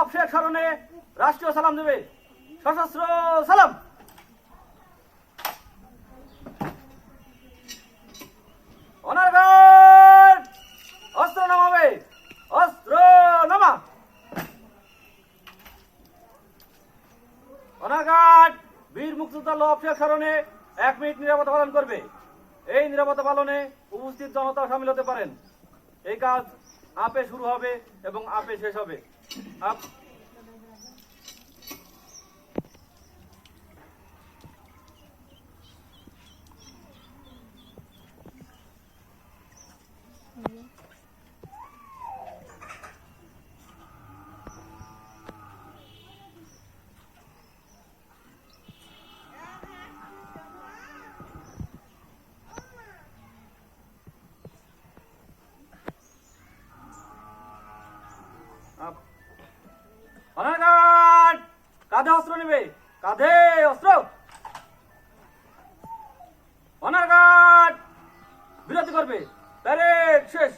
Officer স্মরণে রাষ্ট্রীয় সালাম দেবে। সশস্ত্র সালাম। বীর এক মিনিট নিরাপত্তা পালন করবে। এই নিরাপত্তা পালনে উপস্থিত জনতা সামিল হতে পারেন। এই কাজ আপে শুরু হবে এবং আপে শেষ হবে। আপ অনারকাট কাঁধে অস্ত্র নেবে। কাঁধে অস্ত্র! অনারকাট বিরতি করবে। প্যারেড শেষ।